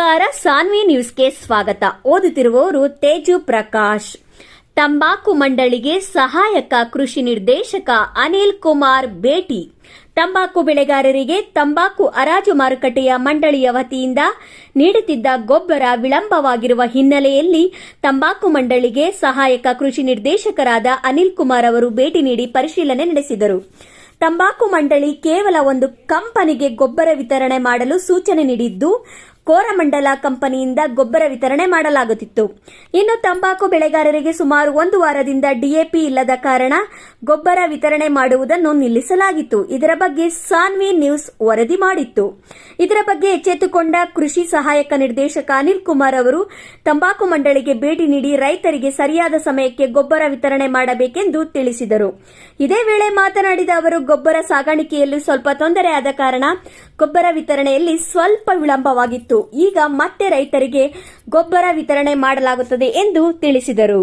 ನಮಸ್ಕಾರ, ಸಾನ್ವಿ ನ್ಯೂಸ್ಗೆ ಸ್ವಾಗತ. ಓದುತ್ತಿರುವವರು ತೇಜು ಪ್ರಕಾಶ್. ತಂಬಾಕು ಮಂಡಳಿಗೆ ಸಹಾಯಕ ಕೃಷಿ ನಿರ್ದೇಶಕ ಅನಿಲ್ ಕುಮಾರ್ ಭೇಟಿ. ತಂಬಾಕು ಬೆಳೆಗಾರರಿಗೆ ತಂಬಾಕು ಹರಾಜು ಮಾರುಕಟ್ಟೆಯ ಮಂಡಳಿಯ ವತಿಯಿಂದ ನೀಡುತ್ತಿದ್ದ ಗೊಬ್ಬರ ವಿಳಂಬವಾಗಿರುವ ಹಿನ್ನೆಲೆಯಲ್ಲಿ ತಂಬಾಕು ಮಂಡಳಿಗೆ ಸಹಾಯಕ ಕೃಷಿ ನಿರ್ದೇಶಕರಾದ ಅನಿಲ್ ಕುಮಾರ್ ಅವರು ಭೇಟಿ ನೀಡಿ ಪರಿಶೀಲನೆ ನಡೆಸಿದರು. ತಂಬಾಕು ಮಂಡಳಿ ಕೇವಲ ಒಂದು ಕಂಪನಿಗೆ ಗೊಬ್ಬರ ವಿತರಣೆ ಮಾಡಲು ಸೂಚನೆ ನೀಡಿದ್ದು ಕೋರಮಂಡಲ ಕಂಪನಿಯಿಂದ ಗೊಬ್ಬರ ವಿತರಣೆ ಮಾಡಲಾಗುತ್ತಿತ್ತು. ಇನ್ನು ತಂಬಾಕು ಬೆಳೆಗಾರರಿಗೆ ಸುಮಾರು ಒಂದು ವಾರದಿಂದ ಡಿಎಪಿ ಇಲ್ಲದ ಕಾರಣ ಗೊಬ್ಬರ ವಿತರಣೆ ಮಾಡುವುದನ್ನು ನಿಲ್ಲಿಸಲಾಗಿತ್ತು. ಇದರ ಬಗ್ಗೆ ಸಾನ್ವಿ ನ್ಯೂಸ್ ವರದಿ ಮಾಡಿತ್ತು. ಇದರ ಬಗ್ಗೆ ಎಚ್ಚೆತ್ತುಕೊಂಡ ಕೃಷಿ ಸಹಾಯಕ ನಿರ್ದೇಶಕ ಅನಿಲ್ ಕುಮಾರ್ ಅವರು, ತಂಬಾಕು ಮಂಡಳಿಗೆ ಭೇಟಿ ನೀಡಿ ರೈತರಿಗೆ ಸರಿಯಾದ ಸಮಯಕ್ಕೆ ಗೊಬ್ಬರ ವಿತರಣೆ ಮಾಡಬೇಕೆಂದು ತಿಳಿಸಿದರು. ಇದೇ ವೇಳೆ ಮಾತನಾಡಿದ ಅವರು, ಗೊಬ್ಬರ ಸಾಗಾಣಿಕೆಯಲ್ಲಿ ಸ್ವಲ್ಪ ತೊಂದರೆ ಆದ ಕಾರಣ ಗೊಬ್ಬರ ವಿತರಣೆಯಲ್ಲಿ ಸ್ವಲ್ಪ ವಿಳಂಬವಾಗಿತ್ತು. ಈಗ ಮತ್ತೆ ರೈತರಿಗೆ ಗೊಬ್ಬರ ವಿತರಣೆ ಮಾಡಲಾಗುತ್ತದೆ ಎಂದು ತಿಳಿಸಿದರು.